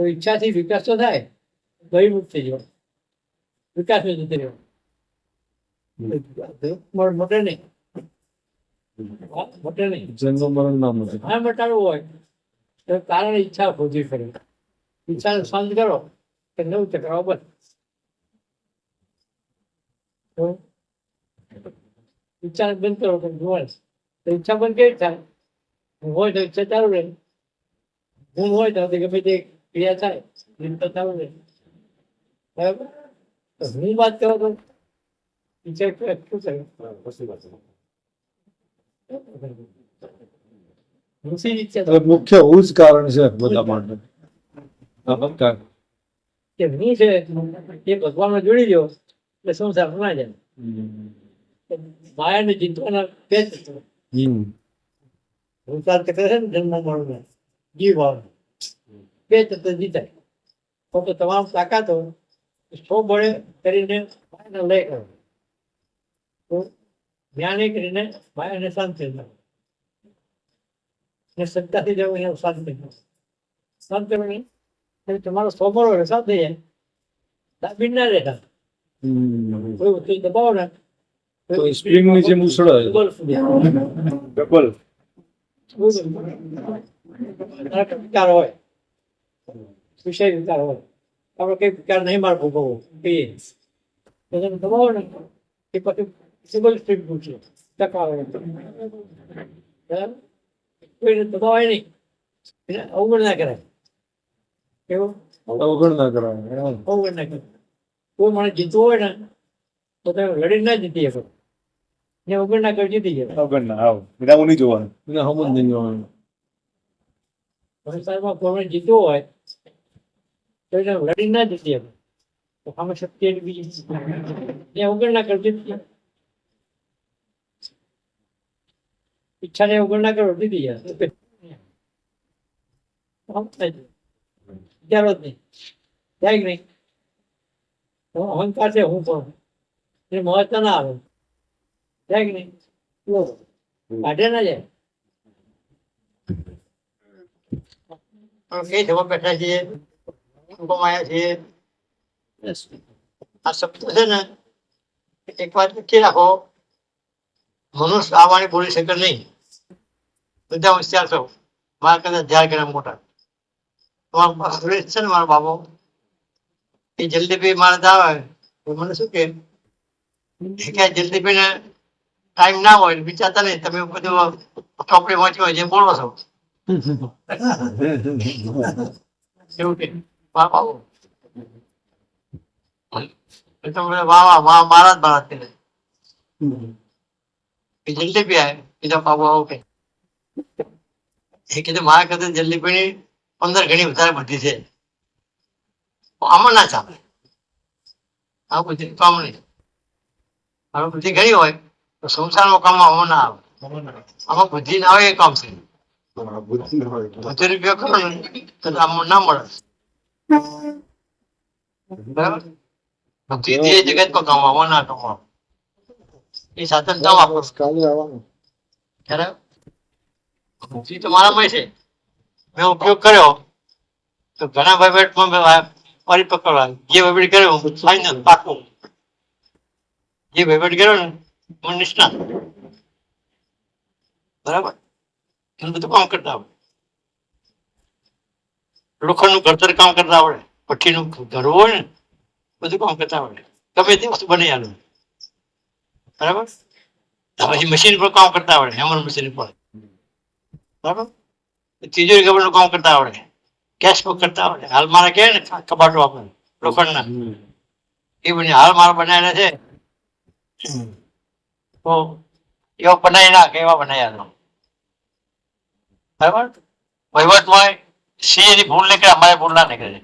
તો ઈચ્છાથી વિકાસ તો થાય બહિર્મુખ થઈ જવા વિકાસ નથી થયો મળ મોટે નહીં હા, મોટે નહીં જન્મ મરણ નામ નથી હા મટાડવું હોય તો કારણ ઈચ્છા ખોજવી પડે ઈચ્છાને શાંત કરો કે નવું ચક્ર બસ તો ઈચ્છાને બંધ કરો તો જોવા તો ઈચ્છા બંધ કેવી થાય હું હોય તો ઈચ્છા ચાલુ રહે હું હોય તો ગમે તે ક્રિયા થાય એમ તો ચાલુ નહીં બરાબર? તો હું વાત કરો તો? ઈચ્છા શું એટલે મુખ્ય હું જ કારણ છે બધા માટે. કે હું છે એ ભગવાનમાં જોડી દો એટલે સંસાર ના જાય. માયાને જીતવાના તે જ તો કરે છે ને જન્મ મરણ જીવ ભાવ બે તત્વ જીતાય તો તમામ તાકાતો સો બળે કરીને માયાને લઈ ગયો તો જ્ઞાને કરીને માયાને શાંત થઈ જાય ને સત્તાથી જવું અહીંયા શાંત શાંત એટલે તમારો સો બળો શાંત થઈ જાય દાબી ના રહેતા. કોઈ વસ્તુ દબાવો ને. તો spring ની જેમ ઉછળાય. Double double. હોય. વિષય વિચાર હોય આપણે કઈ વિચાર નહીં મારે ભોગવવો કહીએ તો દબાવો ને એ પછી સિબલ સ્ટ્રીટ પૂછે ટકા કોઈને દબાવાય નહીં એને અવગણ ના કરાય કેવું અવગણ ના કરાય અવગણ ના કરાય કોઈ માણસ જીતવું હોય ને તો તમે લડી ના જીતી શકો ને અવગણ ના કરી. જીતી જાય અવગણ ના આવ. બધા હું નહીં જોવાનું. એને હમ જ નહીં જોવાનું. સંસારમાં કોઈ જીતવું હોય તો એને લડી ના જીતી શકે તો આમાં શક્તિ એની બીજી ને અવગણ ના કરી જીતી જાય. ઈચ્છાને અવગણ ના કરો જીતી જાય આમ થાય છે. વિચારો જ નહીં જાય કે નહીં તો અહંકાર છે હું પણ એ મહત્વ ના આવે જાય કે નહીં કાઢે ના જાય એ જવા બેઠા છીએ કમાયા છીએ આ શબ્દ છે ને એક વાત નક્કી રાખો. મનુષ્ય આ વાણી બોલી શકે નહીં. બધા હોશિયાર છો. મારા કરતા હજાર ગણા મોટા. તમારો સુરેશ છે ને મારો બાબો એ જલ્દી મારે આવે. મને શું કે? કે જલ્દી પીને ટાઈમ ના હોય વિચારતા નહીં. તમે બધું ચોપડી વાંચી હોય જે બોલો છો. એવું કે? વાહ વાહ. એ તો મને વાહ વાહ વાહ મારા જ મારા જ જલ્દી પી આવે કીધા બાબુ આવું કે એ કીધું મારા કરતા જલ્દી પીણી પંદર ગણી વધારે બધી છે. આમાં ના ચાલે. આ બધી કામ નહીં. હવે બુદ્ધિ ઘણી હોય તો સંસારમાં કામ આમાં ના આવે. આમાં બુદ્ધિ ના આવે એ કામ છે. બુદ્ધિ રૂપિયા કરો ને તો આમાં ના મળે. બરાબરથી એ જગતમાં કમાવા ના કમાવા એ સાધન ના વાપરો કાલે આવવાનું ત્યારે બુદ્ધિ તો મારામાં છે મેં ઉપયોગ કર્યો તો ઘણા વહીવટમાં મેં પરિપક્વ જે વહીવટ કર્યો ફાઇનલ પાકું જે વહીવટ કર્યો ને હું નિષ્ણાત બરાબર એનું બધું કામ કરતા આવડે લોખંડનું ઘડતર કામ કરતા આવડે ભઠ્ઠીનું ઘરવું હોય ને બધું કામ કરતા આવડે ગમે તે વસ્તુ બની આલું બરાબર તો પછી મશીન પર કામ કરતા આવડે હેમર મશીન પર બરાબર તિજોરી કબાટનું કામ કરતા આવડે કેશ બુક કરતા આવડે હાલ મારે કહે ને કબાટો આપણે લોખંડના એ બની હાલ મારા બનાવેલા છે તો એવા બનાવી નાખે એવા બનાવી આલો બરાબર વહીવટમાં સી ની ભૂલ નીકળે અમારે ભૂલ ના નીકળે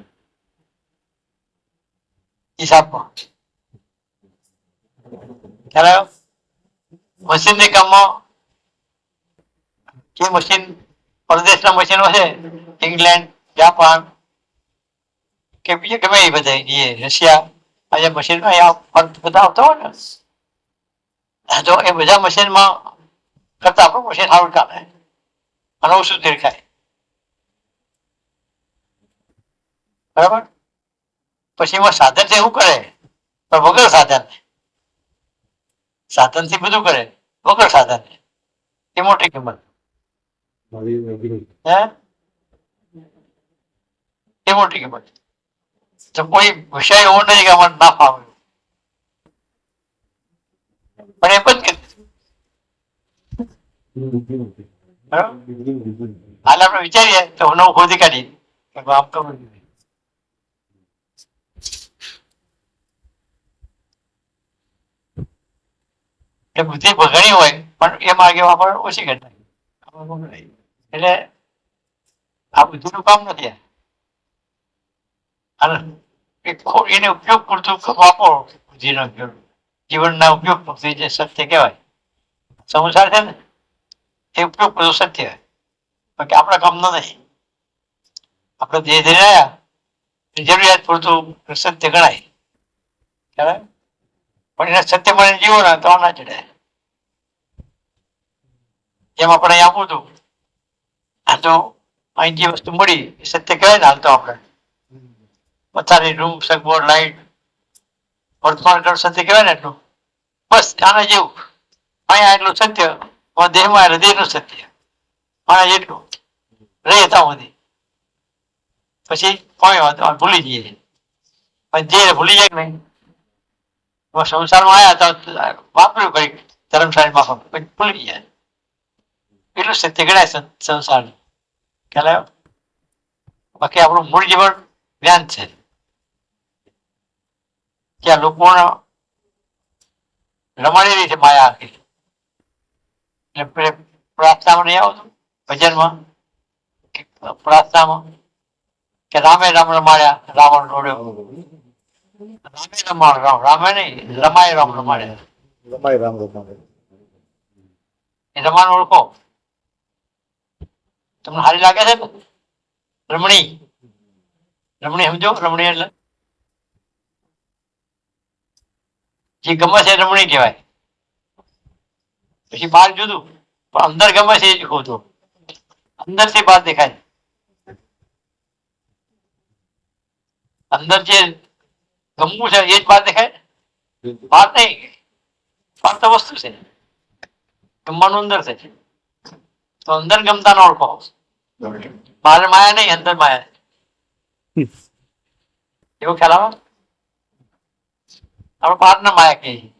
હિસાબમાં ખ્યાલ આવ્યો મશીન ની કામમાં જે મશીન પરદેશના મશીનો છે ઇંગ્લેન્ડ જાપાન કે બીજે ગમે એ બધા એ રશિયા આજે મશીન અહીંયા બધા આવતા હોય ને તો એ બધા મશીનમાં કરતા આપણું મશીન સારું કામે અને ઓછું દેખાય બરાબર પછી એમાં સાધન શું કરે પણ વગર સાધન સાધન થી બધું કરે વગર સાધન એ મોટી કિંમત હે એ મોટી કિંમત તો કોઈ વિષય એવો નથી કે અમારે ના ફાવે પણ એ બંધ કરી દીધું. બરાબર હાલ આપણે વિચારીએ તો નવું ખોદી કાઢીએ કે આમ કરવું જોઈએ. એ બુદ્ધિ ઘણી હોય, પણ એ માર્ગે વાપર ઓછી નહીં. એટલે આ બુદ્ધિનું કામ નથી એને ઉપયોગ પૂરતું વાપરો બુદ્ધિનો ઉપયોગ. જીવનના ઉપયોગ પૂરતી જે સત્ય કહેવાય. સંસાર છે ને, એ ઉપયોગ પૂરતું સત્ય બાકી આપણા કામનો નહીં આપણે ધીરે ધીરે આવ્યા જરૂરિયાત પૂરતું સત્ય ગણાય. પણ એને સત્ય મને જીવો ને તો ના ચડે જેમ આપણે અહીં આપવું હતું આ તો અહીં જે વસ્તુ મળી એ સત્ય કહેવાય ને હાલ તો આપણે પથારી રૂમ સગવડ લાઈટ વર્તમાન કાળ સત્ય કહેવાય ને એટલું બસ આના જેવું અહીંયા એટલું સત્ય પણ દેહમાં હૃદયનું સત્ય આના જેટલું રહે ત્યાં સુધી પછી કોઈ વાંધો નહીં, ભૂલી જઈએ પણ જે ભૂલી જાય કે નહીં એમાં સંસારમાં આવ્યા તો વાપર્યું કઈક ધર્મશાળી માફક પછી ભૂલી જાય એટલું સત્ય ગણાય સંસાર ખ્યાલ બાકી આપણું મૂળ જીવન જ્ઞાન છે. ત્યાં લોકો રમાડેલી છે માયા આખી. એટલે પ્રાર્થનામાં નહીં આવતું? ભજનમાં? કે પ્રાર્થનામાં? કે રામે રામ રમાડ્યા રાવણ રોડ્યો. રામે રમાડ રામ. રામે નહીં રમાય રામ રમાડ્યા. રમાય રામ રમાડ્યા. એ રમાણ ઓળખો. તમને સારી લાગે છે ને રમણી રમણી સમજો રમણી એટલે જે ગમે છે એ રમણી કહેવાય પછી બહાર જુદું પણ અંદર ગમે છે એ જ ખોટું અંદર થી બહાર દેખાય અંદર જે ગમવું છે એ જ બહાર દેખાય બહાર નહીં બહાર તો વસ્તુ છે ગમવાનું અંદર છે તો અંદર ગમતા ન ઓળખો બહાર માયા નહીં અંદર માયા એવો ખ્યાલ આવે આપણે બહાર ના માયા કહીએ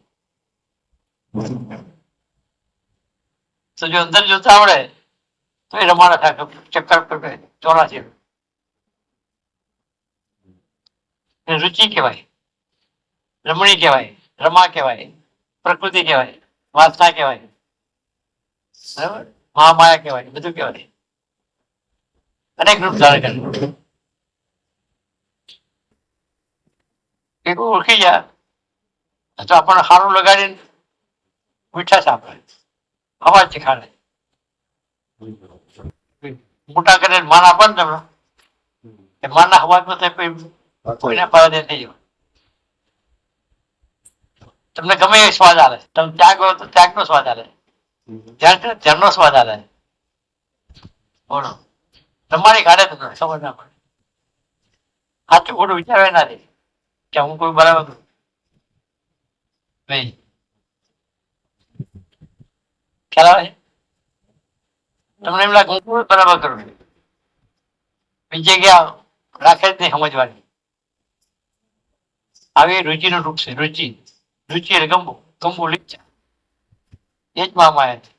તો જો અંદર જોતા આવડે તો એ રમાડા થાય ચક્કર પડે ચોરાસી એને રુચિ કહેવાય રમણી કહેવાય રમા કહેવાય પ્રકૃતિ કહેવાય વાસના કહેવાય બરાબર મહામાયા કહેવાય બધું કહેવાય અનેક રૂપ ધારણ એક ઓળખી જાય તો આપણને સારું લગાડીને મીઠાશ આપે અવાજ શીખાડે મોટા કરીને માન આપે ને તમને એ માનના અવાજમાં તે કોઈ કોઈના પાડે થઈ જાય તમને ગમે એ સ્વાદ આવે તમે ત્યાગ હોય તો ત્યાગનો સ્વાદ આવે ધ્યાન ધ્યાનનો સ્વાદ આવે બોલો તમારી ઘરે તમને ખબર ના પડે. સાચું ખોટું વિચારવા ના દે. કે હું કોઈ બરાબર નહીં. ખ્યાલ આવે તમને એમ લાગે હું બરાબર કરું છું? જગ્યા રાખે જ નહીં સમજવાની. આવી રુચિનું રૂપ છે, રુચિ. રુચિ એટલે ગમવું ગમવું લીચા. એ જ મામા છે.